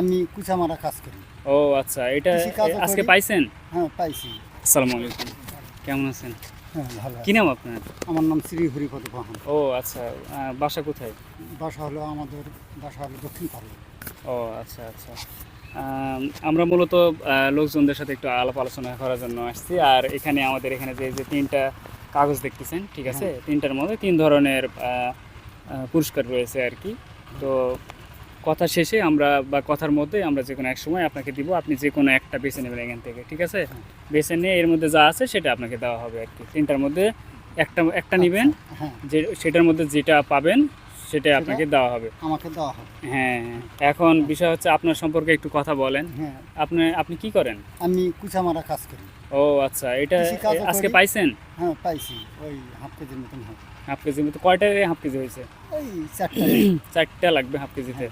আমি কুচামারা কাজ করি। ও আচ্ছা এটা আজকে পাইছেন? হ্যাঁ পাইছি। আসসালামু আলাইকুম। কেমন আছেন? হ্যাঁ ভালো কি নাম আপনার? আমার নাম শ্রী হরিপদ বাহন ও আচ্ছা বাসা কোথায়? বাসা হলো আমাদের বাসা হলো দক্ষিণ পাড়া ও আচ্ছা আচ্ছা। আমরা মূলত লোকজনদের সাথে একটু আলাপ আলোচনা করার জন্য আসছি। আর এখানে আমাদের এখানে যে যে তিনটা কাগজ দেখতেছেন ঠিক আছে? তিনটার মধ্যে তিন ধরনের পুরস্কার রয়েছে আর কি। তো কথা শেষে আমরা বা কথার মধ্যে আমরা যে কোনো এক সময় আপনাকে দিব আপনি যে কোনো একটা বেছে নেবেন এখান থেকে ঠিক আছে? বেছে নিয়ে এর মধ্যে যা আছে সেটা আপনাকে দেওয়া হবে আর কি। তিনটার মধ্যে একটা একটা নেবেন হ্যাঁ। যে সেটার মধ্যে যেটা পাবেন সেটা আপনাকে দেওয়া হবে। আমাকে দেওয়া হবে। হ্যাঁ হ্যাঁ। এখন বিষয় হচ্ছে আপনার সম্পর্কে একটু কথা বলেন। হ্যাঁ। আপনি আপনি কি করেন? আমি কুচামারা কাজ করি। ও আচ্ছা এটা আজকে পাইছেন? হ্যাঁ পাইছি। ওই হাফ কেজির মতন হাফ কেজির মতো কয়টা হাফ কেজি হয়েছে? ওই চারটা। চারটা লাগবে হাফ কেজিতে।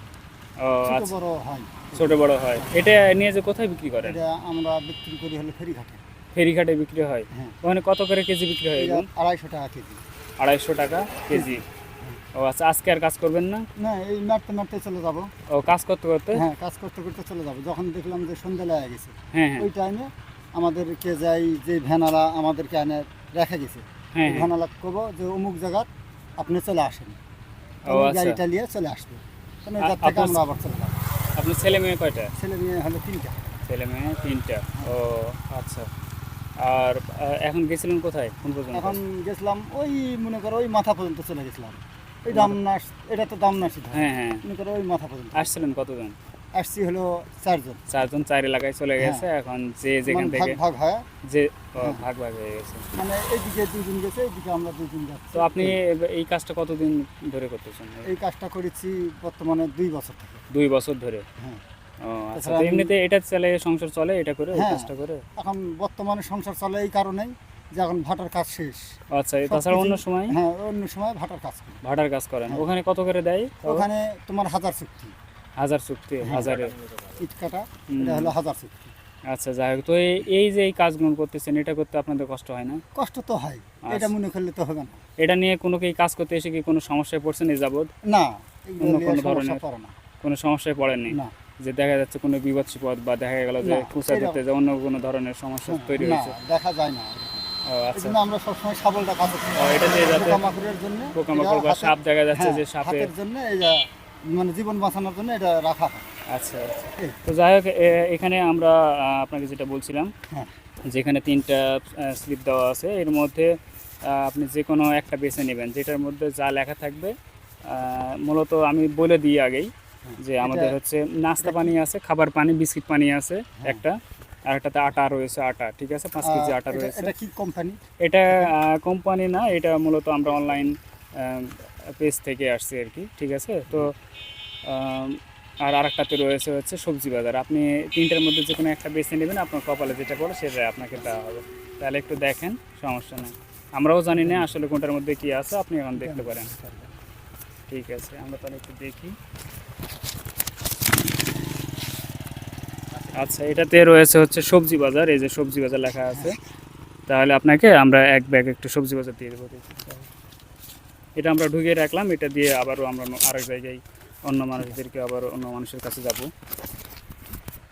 ছোট আচ্ছা। বড় হয়। ছোট বড় হয়। এটা নিয়ে যে কোথায় বিক্রি করেন? এটা আমরা বিক্রি করি হলো ফেরিঘাটে। ফেরিঘাটে বিক্রি হয়? হ্যাঁ। ওখানে কত করে কেজি বিক্রি হয় আড়াইশো টাকা কেজি। আড়াইশো টাকা কেজি। ও আচ্ছা আজকে আর কাজ করবেন না? না এই মারতে মারতে চলে যাব। ও কাজ করতে করতে? হ্যাঁ কাজ করতে করতে চলে যাব। যখন দেখলাম যে সন্ধ্যা লেগে গেছে হ্যাঁ হ্যাঁ। ওই টাইমে আমাদেরকে যাই যে ভ্যানালা আমাদেরকে এনে রেখে গেছে হ্যাঁ হ্যাঁ। ভ্যানালা কব যে অমুক জায়গার আপনি চলে আসেন। আচ্ছা। গাড়িটা নিয়ে চলে আসবে। আপনার- ছেলে মেয়ে কয়টা? ছেলে মেয়ে হলো তিনটা। ছেলে মেয়ে তিনটা। ও আচ্ছা। আর এখন গেছিলেন কোথায়? কোন পর্যন্ত? এখন গেছিলাম ওই মনে করো ওই মাথা পর্যন্ত চলে গেছিলাম। ওই দামনাস এটা তো দামনাস হ্যাঁ হ্যাঁ। মনে করো ওই মাথা পর্যন্ত। আসছিলেন কতজন? আসছি হলো চারজন। চারজন চার এলাকায় চলে গেছে এখন যে যেখান মানে থেকে ভাগ হয়। যে ভাগ ভাগ হয়ে গেছে। মানে এইদিকে দুজন গেছে এইদিকে আমরা দুজন যাচ্ছি। তো আপনি এই কাজটা কতদিন ধরে করতেছেন? এই কাজটা করেছি বর্তমানে দুই বছর থেকে। দুই বছর ধরে? হ্যাঁ। আচ্ছা এমনিতে এটা চলে সংসার চলে এটা করে এই হ্যাঁ। কাজটা করে? এখন বর্তমানে সংসার চলে এই কারণেই যে এখন ভাটার কাজ শেষ। আচ্ছা তাছাড়া অন্য সময়? হ্যাঁ অন্য সময় ভাটার কাজ ভাড়ার কাজ করেন। হ্যাঁ। ওখানে কত করে দেয়? ওখানে তোমার হাজার চুক্তি। হাজার চুক্তি হ্যাঁ। হাজারে। ইট কাটা এটা হলো হাজার চুক্তি। আচ্ছা যাই হোক তো এই- যে এই কাজগুলো করতেছেন এটা করতে আপনাদের কষ্ট হয় না? কষ্ট তো হয় আচ্ছা। এটা মনে করলে তো হবে না। এটা নিয়ে কোনো কি কাজ করতে এসে কি কোনো সমস্যায় পড়ছেন এই যাবৎ? না অন্য কোনো ধরনের? কোনো সমস্যায় পড়েননি? না। যে দেখা যাচ্ছে কোনো বিপদ সিপদ বা দেখা গেল যে কুচা দিতে যে অন্য কোনো ধরনের সমস্যা তৈরি হয়েছে? দেখা যায় না। আচ্ছা। আমরা সবসময় সাবলটা কাজ এটা যে যাতে পোকামাকড়ের জন্য পোকামাকড় বা সাপ দেখা যাচ্ছে হ্যাঁ, যে সাপে জন্য মানে জীবন বাঁচানোর জন্য এটা রাখা হয়। আচ্ছা আচ্ছা। তো যাই হোক এখানে আমরা আপনাকে যেটা বলছিলাম হ্যাঁ। যেখানে তিনটা স্লিপ দেওয়া আছে এর মধ্যে আপনি যে কোনো একটা বেছে নেবেন যেটার মধ্যে যা লেখা থাকবে মূলত আমি বলে দিই আগেই যে আমাদের হচ্ছে নাস্তা পানি আছে খাবার পানি বিস্কিট পানি আছে একটা আর একটাতে আটা রয়েছে আটা ঠিক আছে? পাঁচ কেজি আটা রয়েছে। এটা কি কোম্পানি? এটা কোম্পানি না এটা মূলত আমরা অনলাইন পেজ থেকে আসছি আর কি, ঠিক আছে? তো আর আরেকটাতে রয়েছে হচ্ছে সবজি বাজার। আপনি তিনটার মধ্যে যে কোনো একটা বেছে নেবেন, আপনার কপালে যেটা পড়ে সেটা আপনাকে দেওয়া হবে। তাহলে একটু দেখেন, সমস্যা নেই। আমরাও জানি না আসলে কোনটার মধ্যে কি আছে, আপনি এখন দেখতে পারেন। ঠিক আছে, আমরা তাহলে একটু দেখি। আচ্ছা এটাতে রয়েছে হচ্ছে সবজি বাজার, এই যে সবজি বাজার লেখা আছে। তাহলে আপনাকে আমরা এক ব্যাগ একটু সবজি বাজার দিয়ে দেবো। এটা আমরা ঢুকিয়ে রাখলাম এটা দিয়ে আবারও আমরা আরেক জায়গায় অন্য মানুষদেরকে আবার অন্য মানুষের কাছে যাব।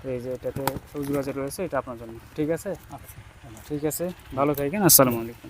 তো এই যে এটাতে সবজি বাজার রয়েছে এটা আপনার জন্য। ঠিক আছে? আচ্ছা। ঠিক আছে ভালো থাকেন আসসালামু আলাইকুম।